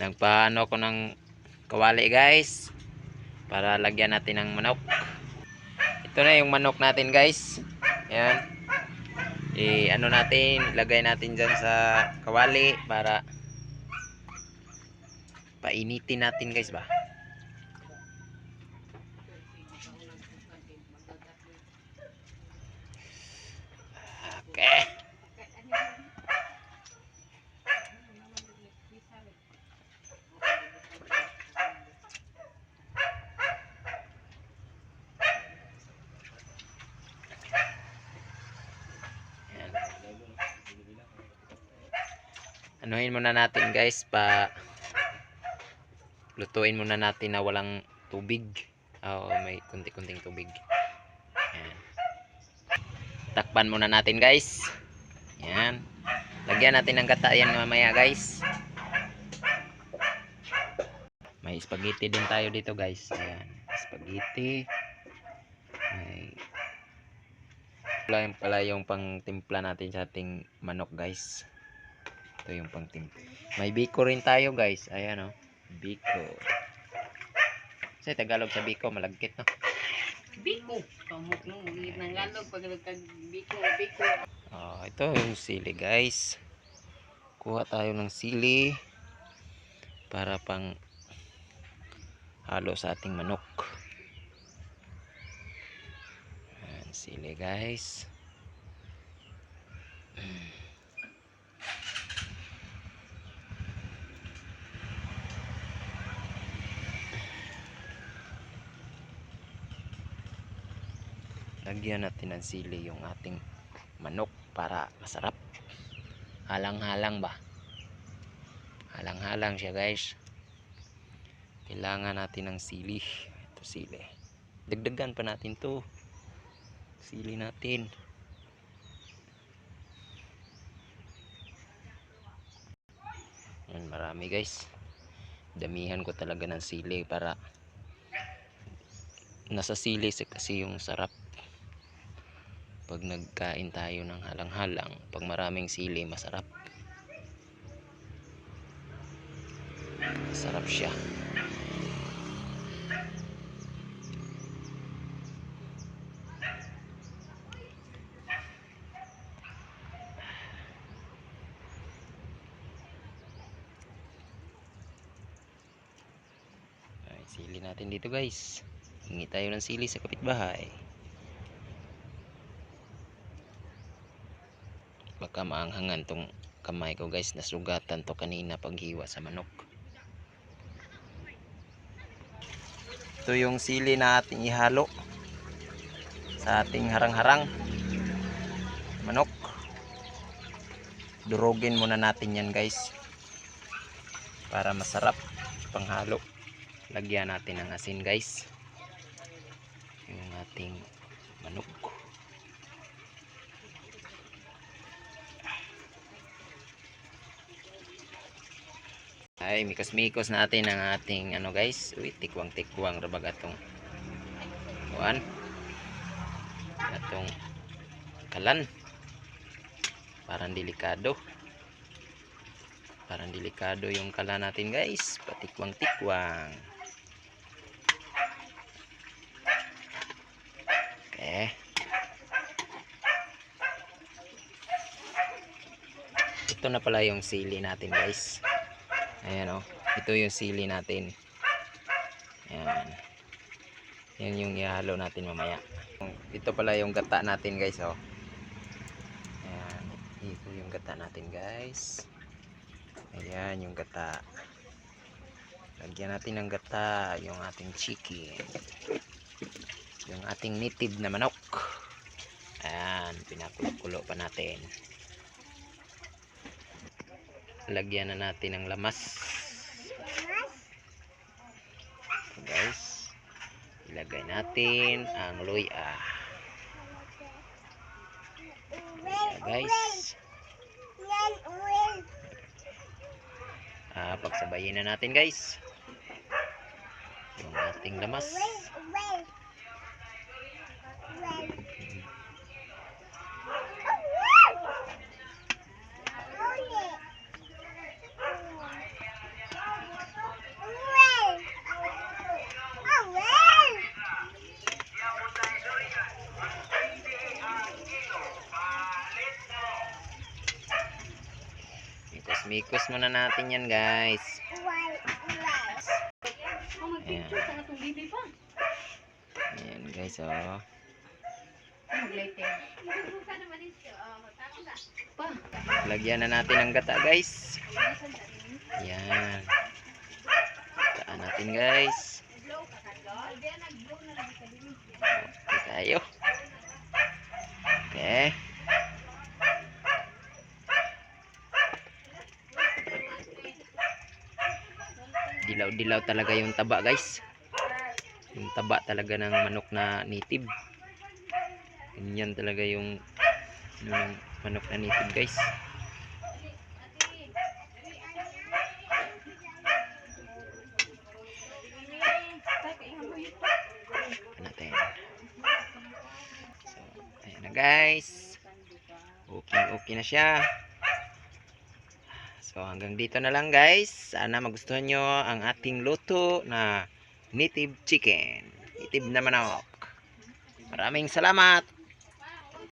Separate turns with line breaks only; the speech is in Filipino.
Nagpaano ko ng kawali guys. Para lagyan natin ng manok. Ito na yung manok natin guys. Ayan. I ano natin, lagay natin dyan sa kawali para painitin natin guys ba. Okay. Ayan. Anuhin muna natin guys pa lutuin muna natin na walang tubig. Oo, may kunti-kunting tubig. Ayan. Takpan muna natin guys. Ayan. Lagyan natin ng gata yan mamaya guys. May spaghetti din tayo dito guys. Ayan. Spaghetti. May pala yung, pala yung pang timpla natin sa ating manok guys. Ito yung pang timpla. May biko rin tayo guys. Ayan oh. Biko. Kasi Tagalog sa biko malagkit no.
Biko. Kamok nung ulit ng galog pag nagkag biko, biko.
Ah, ito yung sili guys. Kuha tayo ng sili para pang halo sa ating manok. Ayan, sili guys. Lagyan natin ng sili yung ating manok para masarap. Halang-halang ba? Halang-halang siya guys. Kailangan natin ng sili. Ito sili. Dagdagan pa natin to. Sili natin. Yan, marami guys. Damihan ko talaga ng sili para nasa sili si- kasi yung sarap pag nagkain tayo ng halang-halang pag maraming sili masarap. Masarap siya. Sili natin dito guys. Hingi tayo ng sili sa kapitbahay baka maanghangan tong kamay ko guys. Nasugatan to kanina paghiwa sa manok. Ito yung sili na ating ihalo sa ating harang-harang manok. Durugin muna natin yan guys para masarap panghalo. Lagyan natin ng asin guys. Yung ating manok ay mikos-mikos natin ang ating ano guys. Uy tikwang-tikwang rabag atong kuan atong kalan. Parang delikado. Parang delikado yung kalan natin guys. Patikwang-tikwang. Okay. Ito na pala yung sili natin guys Ayan o. Ito yung sili natin. Ayan. Yan yung ihalo natin mamaya. Ito pala yung gata natin guys o. Ayan. Ito yung gata natin guys. Ayan yung gata. Lagyan natin ng gata yung ating chicken. Yung ating native na manok. Ayan. Pinakulo-kulo pa natin lagyan na natin ng lamas. Ito, guys ilagay natin ang luya. Luya guys ah, pagsabayin na natin guys yung ating lamas Ikos muna natin yan guys.
Pa.
Ayan guys oh. Lagyan na natin ng gata guys. Ayan. Gataan natin guys. Okay tayo. Okay. Dilaw-dilaw talaga yung taba guys. Yung taba talaga ng manok na native. Ganyan talaga yung ano, ng manok na native guys. na guys. Okay, okay na siya. So, hanggang dito na lang guys. Sana magustuhan nyo ang ating luto na native chicken. Native na manok. Maraming salamat.